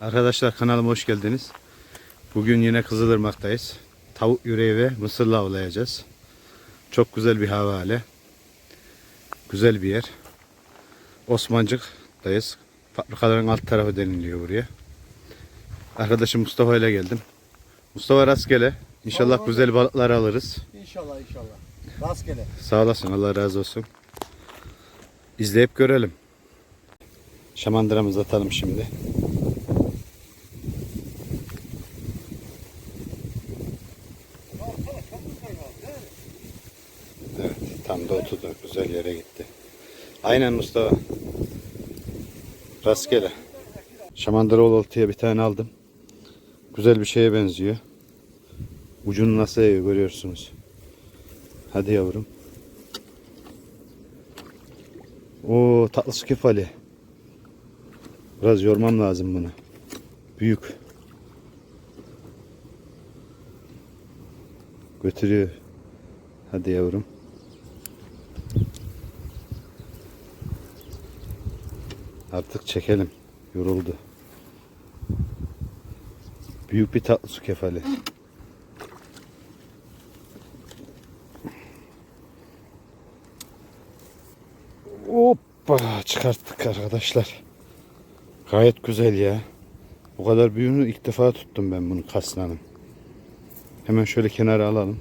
Arkadaşlar kanalıma hoş geldiniz. Bugün yine Kızılırmak'tayız. Tavuk yüreği ve mısırla avlayacağız. Çok güzel bir hava hali. Güzel bir yer. Osmancık'tayız. Fabrikaların alt tarafı deniliyor buraya. Arkadaşım Mustafa ile geldim. Mustafa rastgele. İnşallah güzel balıklar alırız. İnşallah inşallah. Rastgele. Sağ olasın. Allah razı olsun. İzleyip görelim. Şamandıramızı atalım şimdi. Evet, tam da oturdu. Güzel yere gitti. Aynen Mustafa. Rastgele. Şamandıraoğlu oltaya bir tane aldım. Güzel bir şeye benziyor. Ucunu nasıl eğiyor görüyorsunuz. Hadi yavrum. Oo tatlı su kefali. Biraz yormam lazım bunu. Büyük. Götürüyor. Hadi yavrum. Artık çekelim. Yoruldu. Büyük bir tatlı su kefali. Hoppa çıkarttık arkadaşlar. Gayet güzel ya. Bu kadar büyüğünü ilk defa tuttum ben bunu kaslanım. Hemen şöyle kenara alalım.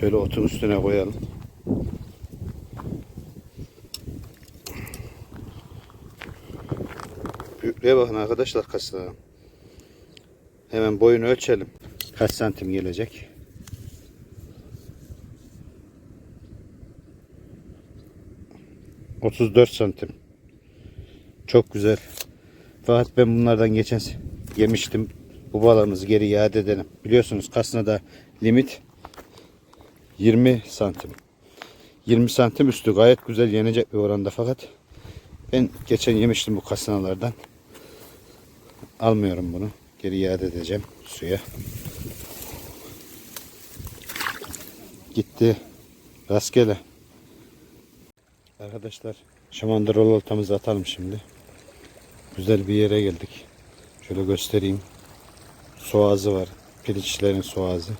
Şöyle otun üstüne koyalım. Büyüklüğe bakın arkadaşlar kaslanım. Hemen boyunu ölçelim. Kaç santim gelecek? 34 santim. Çok güzel. Fakat ben bunlardan geçen yemiştim. Bu balığımızı geri iade edelim. Biliyorsunuz kasnada limit 20 santim. 20 santim üstü gayet güzel yenecek bir oranda fakat ben geçen yemiştim bu kasnalardan. Almıyorum bunu. Geri iade edeceğim suya. Gitti. Rastgele. Arkadaşlar şamandıralı oltamızı atalım şimdi. Güzel bir yere geldik. Şöyle göstereyim. Soğazı var. Piliçlerin soğazı.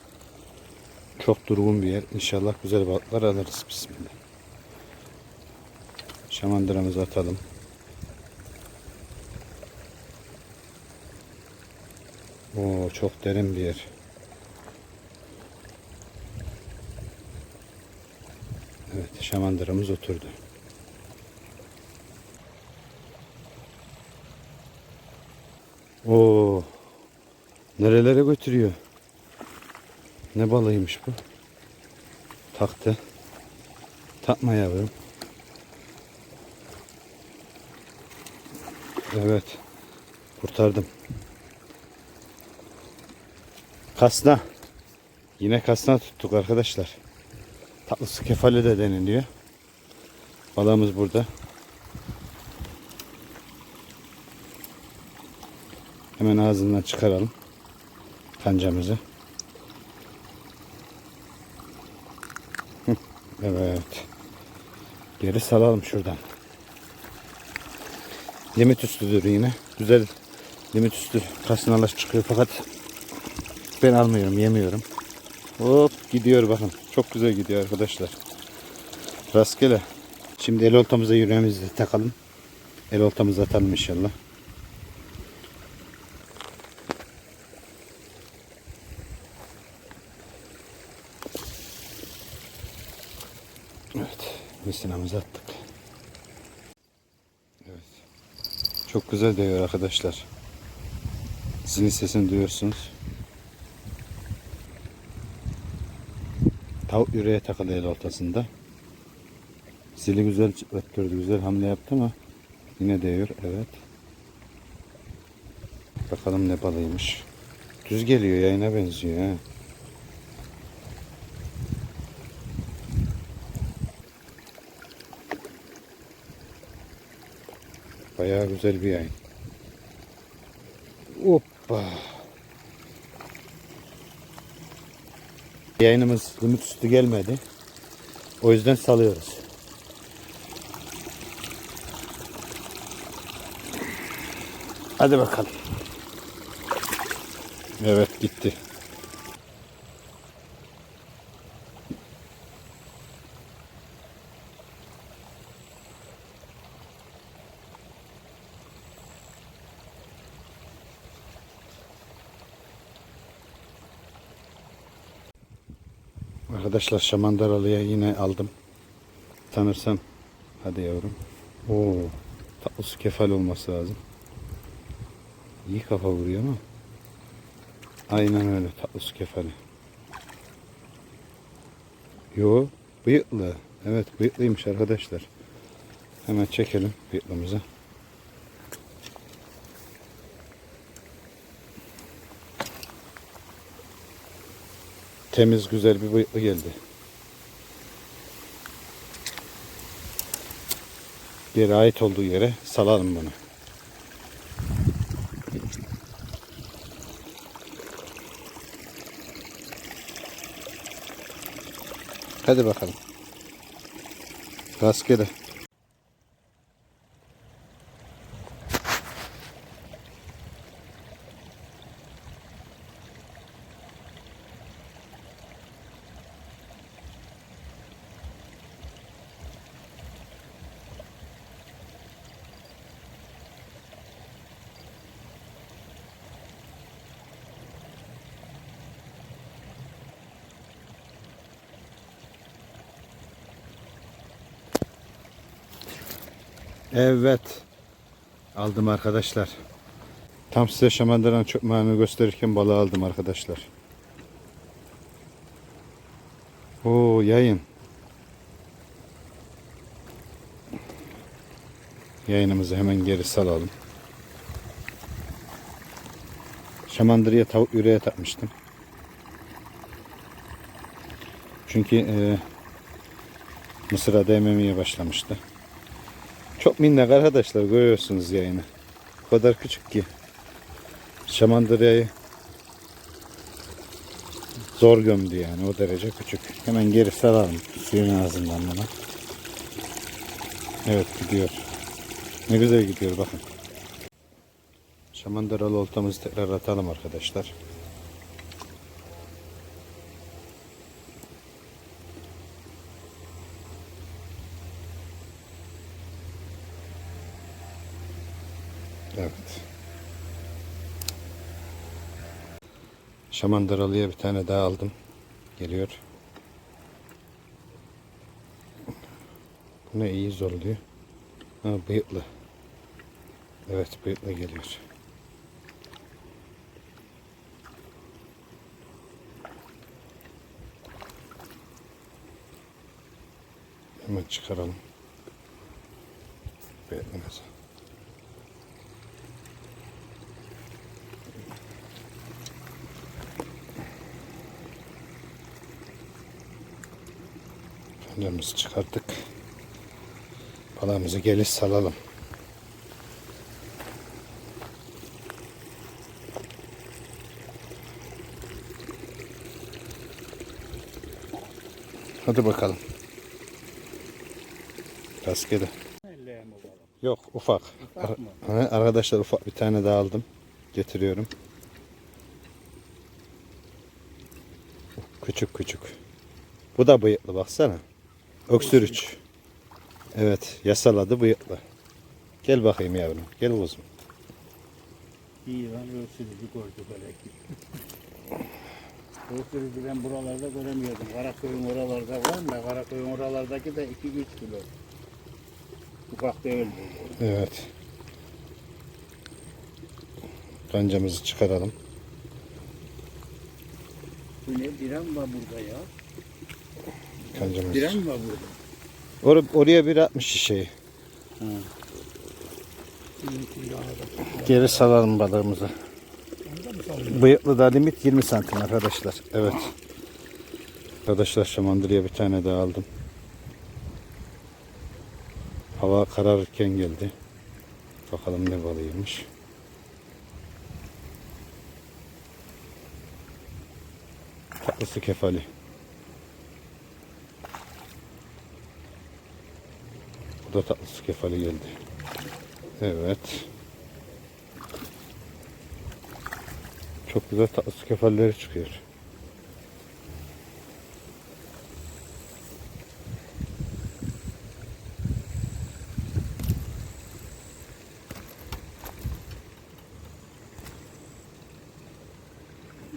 Çok durgun bir yer. İnşallah güzel balıklar alırız. Bismillah. Şamandıramızı atalım. Oo çok derin bir yer. Evet şamandıramız oturdu. Oo. Nerelere götürüyor? Ne balıymış bu? Taktı. Takma yavrum. Evet. Kurtardım. Kasna. Yine kasna tuttuk arkadaşlar. Tatlı su kefali de deniliyor. Balığımız burada. Hemen ağzından çıkaralım. Kancamızı. Evet. Geri salalım şuradan. Limit üstüdür yine. Güzel limit üstü kasnalar çıkıyor fakat ben almıyorum, yemiyorum. Hop gidiyor bakın. Çok güzel gidiyor arkadaşlar. Rastgele. Şimdi el oltamıza yüreğimizi takalım. El oltamızı atalım inşallah. Evet. Misinamızı attık. Evet. Çok güzel değiyor arkadaşlar. Zilin sesini duyuyorsunuz. Tavuk yüreğe takılı el ortasında. Zili güzel çıtlattırdı. Güzel hamle yaptı ama yine değiyor. Evet. Bakalım ne balıymış. Düz geliyor yayına benziyor ha. Bayağı güzel bir yayın. Hoppa. Yayınımız limit üstü gelmedi. O yüzden salıyoruz. Hadi bakalım. Evet gitti. Arkadaşlar şamandaralıya yine aldım. Tanırsan. Hadi yavrum. Oo, tatlı kefal olması lazım. İyi kafa vuruyor ama. Aynen öyle tatlı su kefali. Yo bıyıklı. Evet bıyıklıymış arkadaşlar. Hemen çekelim bıyıklımızı. Temiz güzel bir bıyıklı geldi. Yere ait olduğu yere salalım bunu. Hadi bakalım. Rastgele. Evet. Aldım arkadaşlar. Tam size şamandıran çökmağını gösterirken balığı aldım arkadaşlar. Oo yayın. Yayınımızı hemen geri salalım. Şamandırıya tavuk yüreğe takmıştım. Çünkü e, mısıra değmemeye başlamıştı. Çok minnak arkadaşlar görüyorsunuz yayını. O kadar küçük ki. Şamandırayı zor gömdü yani o derece küçük. Hemen geri saralım suyun ağzından buna. Evet gidiyor. Ne güzel gidiyor bakın. Şamandıralı oltamızı tekrar atalım arkadaşlar. Evet. Şamandıralı'ya bir tane daha aldım. Geliyor. Bu ne iyi zorluyor. Ha bıyıklı. Evet bıyıklı geliyor. Hemen çıkaralım. Bıyıklımızı. Fenerimizi çıkarttık. Balığımızı geliş salalım. Hadi bakalım. Rastgele. Yok ufak. Ufak mı? Ar- Arkadaşlar ufak bir tane daha aldım. Getiriyorum. Küçük küçük. Bu da bıyıklı baksana. Öksürüç. Evet yasaladı bıyıklı. Gel bakayım yavrum. Gel kuzum. İyi lan öksürücü gördük ki. öksürücü ben buralarda göremiyordum. Karaköy'ün oralarda var da Karaköy'ün oralardaki de 2-3 kilo. Ufak değil. Evet. Kancamızı çıkaralım. Bu ne? Diren var burada ya. Kancamızı. Diren var burada. Or oraya bir atmış şişeyi. Ha. Geri salalım balığımızı. Bıyıklı da limit 20 santim arkadaşlar. Evet. Arkadaşlar şamandırıya bir tane daha aldım. Hava kararırken geldi. Bakalım ne balığıymış. Tatlısı kefali. Bu da tatlısı kefali geldi. Evet. Çok güzel tatlı su kefalleri çıkıyor.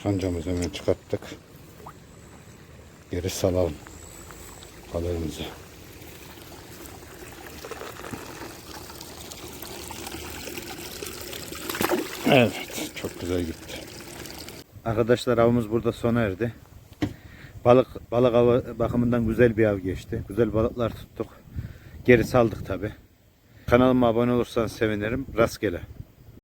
Kancamızı hemen çıkarttık. Geri salalım balığımızı. Evet, çok güzel gitti. Arkadaşlar avımız burada sona erdi. Balık balık avı bakımından güzel bir av geçti. Güzel balıklar tuttuk. Geri saldık tabi. Kanalıma abone olursanız sevinirim. Rastgele.